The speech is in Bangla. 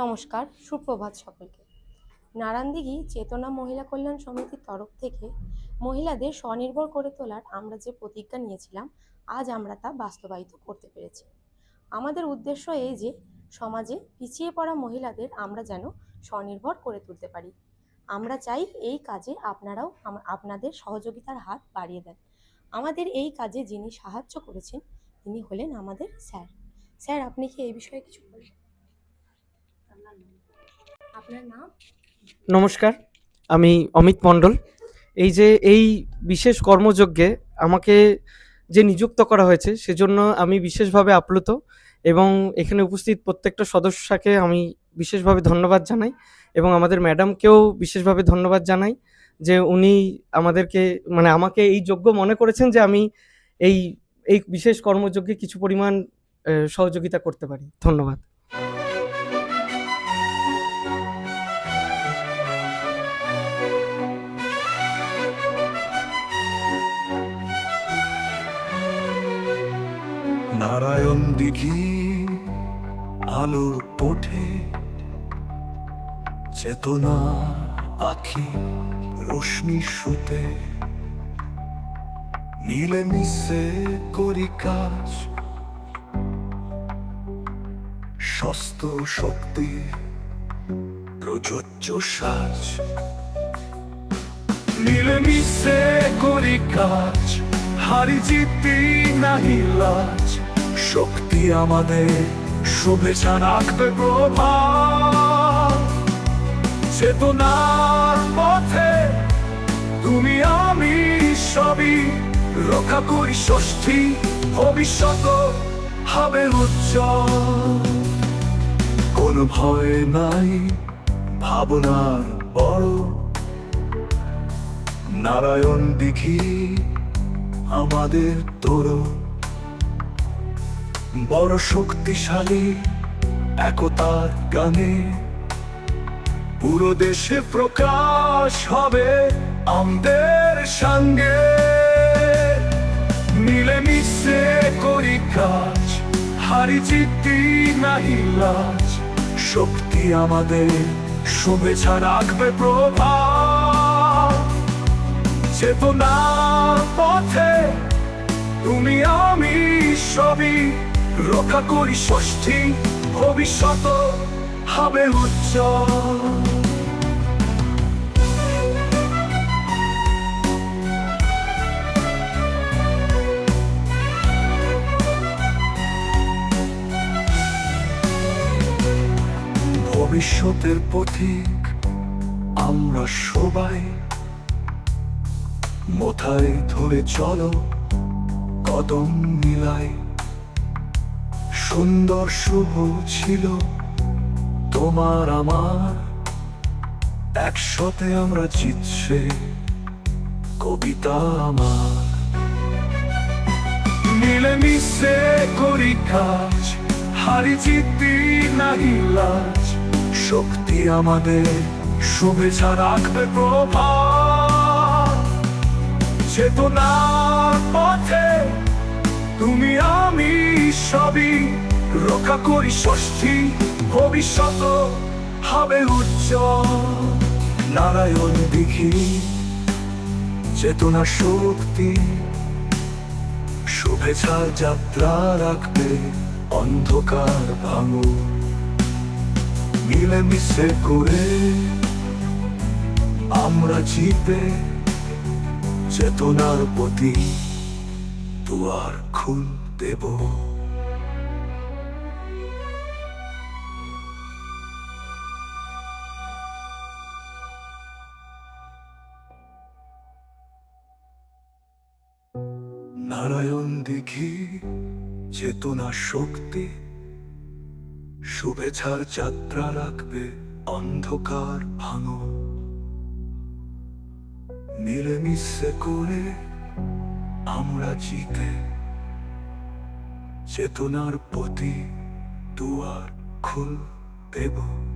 নমস্কার, সুপ্রভাত সকলকে। নারায়ণদিঘি চেতনা মহিলা কল্যাণ সমিতির তরফ থেকে মহিলাদের স্বনির্ভর করে তোলার আমরা যে প্রতিজ্ঞা নিয়েছিলাম, আজ আমরা তা বাস্তবায়িত করতে পেরেছি। আমাদের উদ্দেশ্য এই যে, সমাজে পিছিয়ে পড়া মহিলাদের আমরা যেন স্বনির্ভর করে তুলতে পারি। আমরা চাই এই কাজে আপনারাও আপনাদের সহযোগিতার হাত বাড়িয়ে দেন। আমাদের এই কাজে যিনি সাহায্য করেছেন, তিনি হলেন আমাদের স্যার। স্যার, আপনি কি এই বিষয়ে কিছু বলবেন? নমস্কার, আমি অমিত মণ্ডল। এই যে এই বিশেষ কর্মযজ্ঞে আমাকে যে নিযুক্ত করা হয়েছে, সেজন্য আমি বিশেষভাবে আপ্লুত এবং এখানে উপস্থিত প্রত্যেকটা সদস্যকে আমি বিশেষভাবে ধন্যবাদ জানাই এবং আমাদের ম্যাডামকেও বিশেষভাবে ধন্যবাদ জানাই যে উনি আমাদেরকে মানে আমাকে এই যোগ্য মনে করেছেন যে আমি এই এই বিশেষ কর্মযজ্ঞে কিছু পরিমাণ সহযোগিতা করতে পারি। ধন্যবাদ। নারায়ণ দিঘি, আলোর ওঠে চেতনা আখি রশ্মি সুতে মিলে মিশে করি কাজ। সস্ত শক্তি, প্রযোজ্য সাজ। মিলে মিশে করি কাজ, হারি জিতি নাহি লাজ। শক্তি আমাদের, শুভেচ্ছা রাখবে প্রভাব চেতনার পথে তুমি আমি সবই, রক্ষা করি ষষ্ঠী, ভবিষ্যৎ হবে উজ্জ্বল। কোনো ভয় নাই, ভাবনার বড়। নারায়ণ দিঘি, আমাদের তোরো বড় শক্তিশালী একতার গানে। পুরো দেশে প্রকাশ হবে আমাদের সঙ্গে। মিলেমিশে করি কাজ, হারি জিতি নাহি লাজ। শক্তি আমাদের শুভেচ্ছা রাখবে প্রভাব। চেতনা পথে তুমি আমি সবই রক্ষা করি ষষ্ঠী, ভবিষ্যৎ হবে উজ্জ্বল। ভবিষ্যতের পথিক আমরা সবাই। মোথায় ধরে চলো কদম মিলাই। সুন্দর শুভ ছিল তোমার আমার। একসাথে আমরা জিতছে কবিতা আমার। মিলেমিশে করি কাজ, হারি জিতি নাহি লাজ। শক্তি আমাদের শুভেচ্ছা রাখবে প্রভাব চেতনার পথে তুমি আমি সবই রক্ষা করি ষষ্ঠী, ভবিষ্যৎ হবে উজ্জ্বল। নারায়ণ দিঘি, চেতনা শক্তি শুভেচ্ছার যাত্রা রাখবে অন্ধকার ভাঙো মিলেমিশে করে আমরা জিতে চেতনার প্রতি দুয়ার খুল দেব। নারায়ণ দেখি চেতনা শক্তি। শুভেচ্ছার যাত্রা রাখবে অন্ধকার ভাঙো মিলেমিশে করে আমরা জিতে। চেতনার প্রতি দুয়ার খুল দেব।